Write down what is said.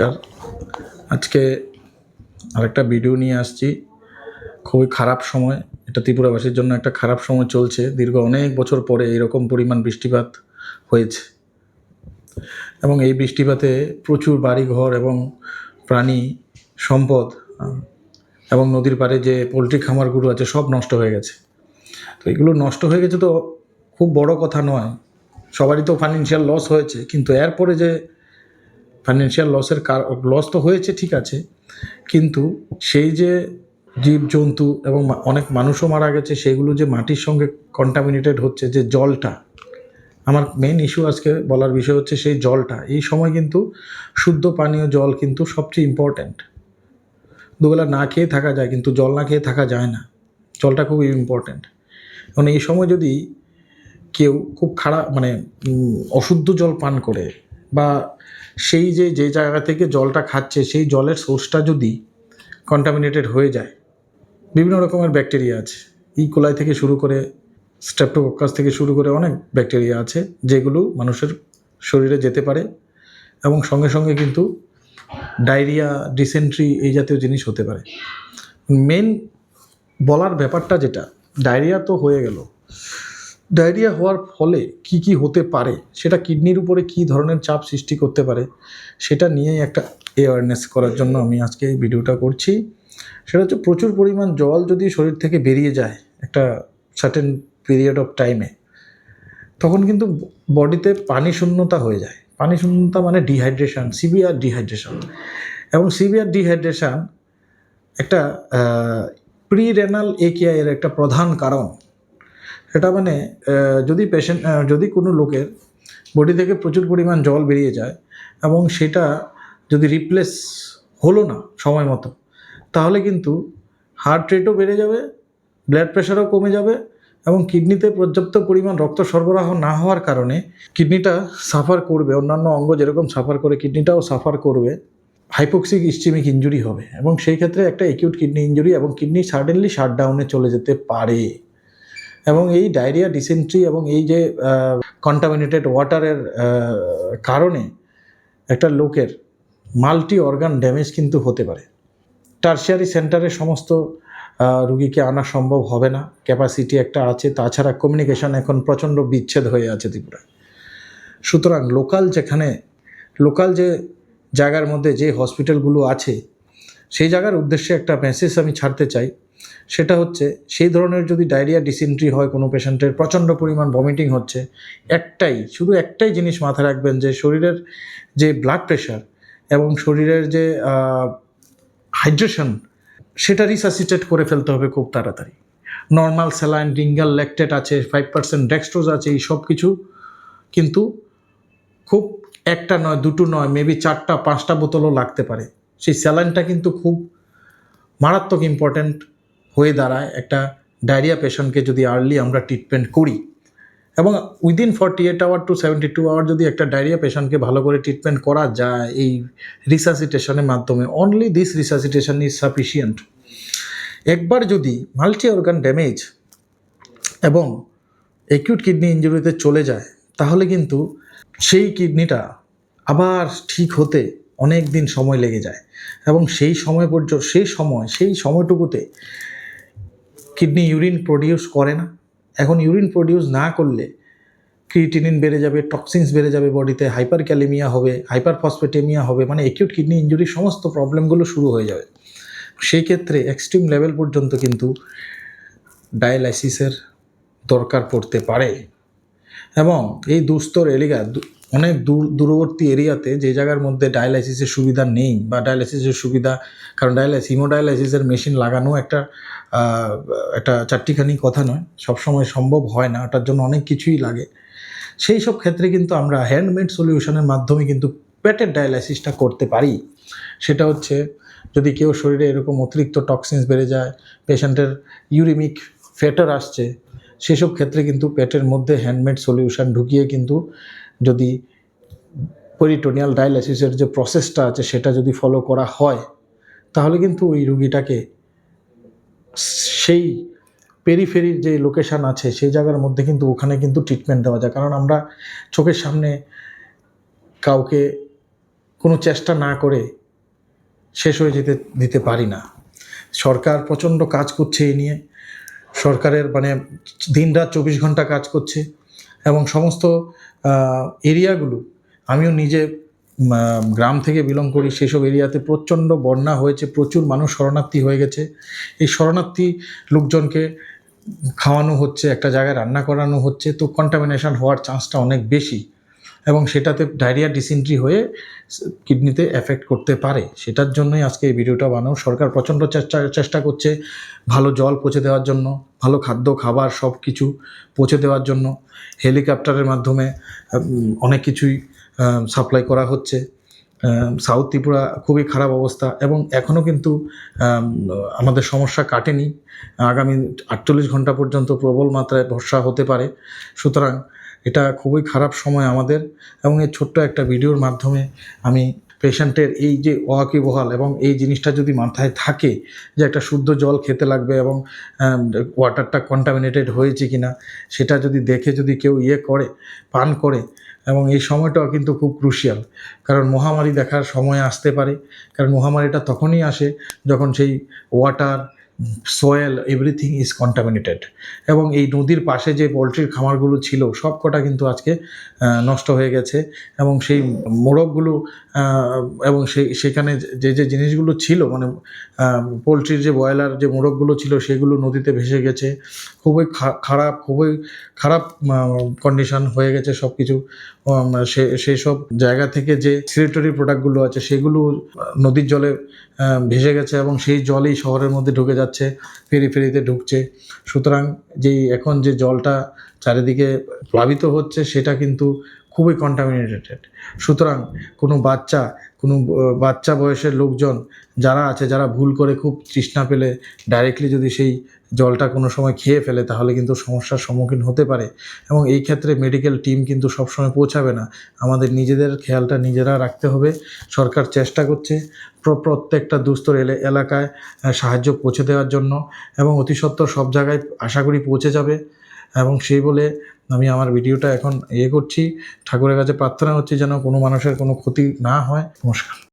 নমস্কার। আজকে আরেকটা ভিডিও নিয়ে আসছি। খুবই খারাপ সময়। এটা ত্রিপুরাবাসীর জন্য একটা খারাপ সময় চলছে। দীর্ঘ অনেক বছর পরে এরকম পরিমাণ বৃষ্টিপাত হয়েছে। এবং এই বৃষ্টিপাতে প্রচুর বাড়িঘর এবং প্রাণী সম্পদ, এবং নদীর পাড়ে যে পোলট্রি খামারগুলো আছে, সব নষ্ট হয়ে গেছে। তো এগুলো নষ্ট হয়ে গেছে তো খুব বড় কথা নয়। সবারই তো ফাইন্যান্সিয়াল লস হয়েছে। কিন্তু এরপরে যে ফাইন্যান্সিয়াল লসের লস তো হয়েছে, ঠিক আছে। কিন্তু সেই যে জীবজন্তু এবং মা- অনেক মানুষও মারা গেছে, সেগুলো যে মাটির সঙ্গে কন্টামিনেটেড হচ্ছে, যে জলটা, আমার মেন ইস্যু আজকে বলার বিষয় হচ্ছে সেই জলটা। এই সময় কিন্তু শুদ্ধ পানীয় জল কিন্তু সবচেয়ে ইম্পর্ট্যান্ট দুবেলা না খেয়ে থাকা যায়, কিন্তু জল না খেয়ে থাকা যায় না। জলটা খুব ইম্পর্ট্যান্ট এবং এই সময় যদি কেউ খুব খারাপ মানে অশুদ্ধ জল পান করে বা সেই যে যে জায়গা থেকে জলটা খাচ্ছে, সেই জলের সোর্সটা যদি কন্টামিনেটেড হয়ে যায়, বিভিন্ন রকমের ব্যাকটেরিয়া আছে। ই কোলাই থেকে শুরু করে স্ট্রেপ্টোকক্কাস থেকে শুরু করে অনেক ব্যাকটেরিয়া আছে, যেগুলো মানুষের শরীরে যেতে পারে এবং সঙ্গে সঙ্গে কিন্তু ডায়রিয়া ডিসেন্ট্রি এই জাতীয় জিনিস হতে পারে। মেন বলার ব্যাপারটা যেটা ডায়রিয়া তো হয়ে গেল। ডায়রিয়া হওয়ার ফলে কি কি হতে পারে? সেটা কিডনির উপরে কি ধরনের চাপ সৃষ্টি করতে পারে? সেটা নিয়েই একটা অ্যাওয়ারনেস করার জন্য আমি আজকে এই ভিডিওটা করছি। সেটা হচ্ছে প্রচুর পরিমাণ জল যদি শরীর থেকে বেরিয়ে যায় একটা সার্টেন পিরিয়ড অফ টাইমে তখন কিন্তু বডিতে পানি শূন্যতা হয়ে যায়। পানি শূন্যতা মানে ডিহাইড্রেশন সিভিয়ার ডিহাইড্রেশন এবং সিভিয়ার ডিহাইড্রেশন একটা প্রি রেনাল এর একটা প্রধান কারণ। সেটা মানে যদি পেশেন্ট যদি কোনো লোকের বডি থেকে প্রচুর পরিমাণ জল বেরিয়ে যায় এবং সেটা যদি রিপ্লেস হলো না সময় মতো, তাহলে কিন্তু হার্ট রেটও বেড়ে যাবে ব্লাড প্রেশারও কমে যাবে এবং কিডনিতে পর্যাপ্ত পরিমাণ রক্ত সরবরাহ না হওয়ার কারণে কিডনিটা সাফার করবে, অন্যান্য অঙ্গ যেরকম সাফার করে কিডনিটাও সাফার করবে হাইপোক্সিক ইস্টিমিক ইঞ্জুরি হবে এবং সেই ক্ষেত্রে একটা একিউট কিডনি ইঞ্জুরি এবং কিডনি সাডেনলি শাটডাউনে চলে যেতে পারে। এবং এই ডায়রিয়া ডিসেন্ট্রি এবং এই যে কন্টামিনেটেড ওয়াটারের কারণে একটা লোকের মাল্টি অর্গান ড্যামেজ কিন্তু হতে পারে। টার্সিয়ারি সেন্টারে সমস্ত রুগীকে আনা সম্ভব হবে না। ক্যাপাসিটি একটা আছে, তাছাড়া কমিউনিকেশন এখন প্রচণ্ড বিচ্ছেদ হয়ে আছে ত্রিপুরায়। সুতরাং লোকাল যেখানে লোকাল যে জায়গার মধ্যে যে হসপিটালগুলো আছে, সেই জায়গার উদ্দেশ্যে একটা মেসেজ আমি ছাড়তে চাই। সেটা হচ্ছে সেই ধরনের যদি ডায়রিয়া ডিসেন্ট্রি হয় কোনো পেশেন্টের, প্রচণ্ড পরিমাণ ভমিটিং হচ্ছে, একটাই, শুধু একটাই জিনিস মাথায় রাখবেন যে শরীরের যে ব্লাড প্রেশার এবং শরীরের যে হাইড্রেশন সেটা রিসাসিটেট করে ফেলতে হবে খুব তাড়াতাড়ি। নর্মাল স্যালাইন ডিঙ্গাল ল্যাকটেট আছে ফাইভ পার্সেন্ট ডেক্সট্রোজ আছে, এই সব কিছু কিন্তু খুব একটা নয়, দুটো নয় মেবি চারটা, পাঁচটা বোতলও লাগতে পারে। সেই স্যালাইনটা কিন্তু খুব মারাত্মক ইম্পর্ট্যান্ট হয়ে দাঁড়ায় একটা ডায়রিয়া পেশেন্টকে যদি আর্লি আমরা ট্রিটমেন্ট করি। এবং within forty eight hour to seventy two hour যদি একটা ডায়রিয়া পেশেন্টকে ভালো করে ট্রিটমেন্ট করা যায় এই রিসাসিটেশনের মাধ্যমে only this resuscitation is sufficient একবার যদি মাল্টি অর্গান ড্যামেজ এবং একিউট কিডনি ইঞ্জুরিতে চলে যায়, তাহলে কিন্তু সেই কিডনিটা আবার ঠিক হতে অনেক দিন সময় লেগে যায়। এবং সেই সময় পর্যন্ত সেই সময়, সেই সময়টুকুতে কিডনি ইউরিন প্রডিউস করে না। এখন ইউরিন প্রডিউস না করলে ক্রিটিনিন বেড়ে যাবে, টক্সিনস বেড়ে যাবে বডিতে হাইপার ক্যালেমিয়া হবে হাইপার ফসফেটেমিয়া হবে মানে একিউট কিডনি ইঞ্জুরির সমস্ত প্রবলেমগুলো শুরু হয়ে যাবে। সেই ক্ষেত্রে এক্সট্রিম লেভেল পর্যন্ত কিন্তু ডায়ালাইসিসের দরকার পড়তে পারে। এবং এই দুস্তর এলাকা দু- অনেক দূর, দূরবর্তী এরিয়াতে যে জায়গার মধ্যে ডায়ালাইসিসের সুবিধা নেই বা ডায়ালাইসিসের সুবিধা, কারণ ডায়ালাইস হিমোডায়ালাইসিসের মেশিন লাগানো একটা একটা চারটিখানি কথা নয়, সবসময় সম্ভব হয় না, ওটার জন্য অনেক কিছুই লাগে। সেই সব ক্ষেত্রে কিন্তু আমরা হ্যান্ডমেড সলিউশনের মাধ্যমে কিন্তু পেটের ডায়ালাইসিসটা করতে পারি। সেটা হচ্ছে, যদি কেউ শরীরে এরকম অতিরিক্ত টক্সিনস বেড়ে যায় পেশেন্টের ইউরিমিক ফেটার আসছে সেসব ক্ষেত্রে কিন্তু পেটের মধ্যে হ্যান্ডমেড সলিউশন ঢুকিয়ে কিন্তু যদি পেরিটোনিয়াল ডায়ালাইসিসের যে প্রসেসটা আছে, সেটা যদি ফলো করা হয়, তাহলে কিন্তু ওই রুগীটাকে সেই পেরিফেরির যে লোকেশান আছে, সেই জায়গার মধ্যে কিন্তু ওখানে কিন্তু ট্রিটমেন্ট দেওয়া যায়। কারণ আমরা চোখের সামনে কাউকে কোনো চেষ্টা না করে শেষ হয়ে যেতে, দিতে পারি না। সরকার প্রচণ্ড কাজ করছে এই নিয়ে। সরকারের মানে দিন রাত চব্বিশ ঘণ্টা কাজ করছে এবং সমস্ত এরিয়াগুলো, আমিও নিজে গ্রাম থেকে বিলং করি, সেসব এরিয়াতে প্রচণ্ড বন্যা হয়েছে, প্রচুর মানুষ শরণার্থী হয়ে গেছে। এই শরণার্থী লোকজনকে খাওয়ানো হচ্ছে, একটা জায়গায় রান্না করানো হচ্ছে, তো কন্টামিনেশন হওয়ার চান্সটা অনেক বেশি। এবং সেটাতে ডায়রিয়া ডিসেন্ট্রি হয়ে কিডনিতে এফেক্ট করতে পারে। সেটার জন্যই আজকে এই ভিডিওটা বানানো সরকার প্রচণ্ড চেষ্টা চেষ্টা করছে ভালো জল পৌঁছে দেওয়ার জন্য, ভালো খাদ্য, খাবার সব কিছু পৌঁছে দেওয়ার জন্য। হেলিকপ্টারের মাধ্যমে অনেক কিছুই সাপ্লাই করা হচ্ছে। সাউথ ত্রিপুরা খুবই খারাপ অবস্থা এবং এখনও কিন্তু আমাদের সমস্যা কাটেনি। আগামী আটচল্লিশ ঘণ্টা পর্যন্ত প্রবল মাত্রায় বর্ষা হতে পারে। সুতরাং এটা খুবই খারাপ সময় আমাদের এবং এই ছোট্ট একটা ভিডিওর মাধ্যমে আমি পেশেন্টের এই যে ওয়াকিবহাল এবং এই জিনিসটা যদি মাথায় থাকে যে একটা শুদ্ধ জল খেতে লাগবে এবং ওয়াটারটা কন্টামিনেটেড হয়েছে কি না সেটা যদি দেখে যদি কেউ ইয়ে করে, পান করে, এবং এই সময়টাও কিন্তু খুব ক্রুশিয়াল কারণ মহামারী দেখার সময় আসতে পারে, কারণ মহামারীটা তখনই আসে যখন সেই water soil everything is contaminated এবং এই নদীর পাশে যে পোলট্রির খামারগুলো ছিল, সব কটা কিন্তু আজকে নষ্ট হয়ে গেছে। এবং সেই মোড়কগুলো এবং সেই, সেখানে যে যে জিনিসগুলো ছিল মানে পোলট্রির যে ব্রয়লার যে মোড়কগুলো ছিল, সেগুলো নদীতে ভেসে গেছে। খুবই খারাপ খুবই খারাপ কন্ডিশন হয়ে গেছে সব কিছু সে সেই সব জায়গা থেকে যে সিলেটরি প্রোডাক্টগুলো আছে, সেগুলো নদীর জলে ভেসে গেছে এবং সেই জলই শহরের মধ্যে ঢুকে যাচ্ছে। ফেরি ফেরিতে ঢুকছে। সুতরাং যেই এখন যে জলটা চারিদিকে প্লাবিত হচ্ছে সেটা কিন্তু খুবই কন্টামিনেটেড সুতরাং কোনো বাচ্চা কোনো বাচ্চা বয়সের লোকজন যারা আছে, যারা ভুল করে খুব তৃষ্ণা পেলে ডাইরেক্টলি যদি সেই জলটা কোনো সময় খেয়ে ফেলে, তাহলে কিন্তু সমস্যার সম্মুখীন হতে পারে। এবং এই ক্ষেত্রে মেডিকেল টিম কিন্তু সবসময় পৌঁছাবে না। আমাদের নিজেদের খেয়ালটা নিজেরা রাখতে হবে। সরকার চেষ্টা করছে প্র- প্রত্যেকটা দুস্তর এলে- এলাকায় সাহায্য পৌঁছে দেওয়ার জন্য এবং অতি সত্বর সব জায়গায় আশা করি পৌঁছে যাবে। এবং সেই বলে আমি আমার ভিডিওটা এখন ইয়ে করছি। ঠাকুরের কাছে প্রার্থনা হচ্ছে যেন কোনো মানুষের কোনো ক্ষতি না হয়। নমস্কার।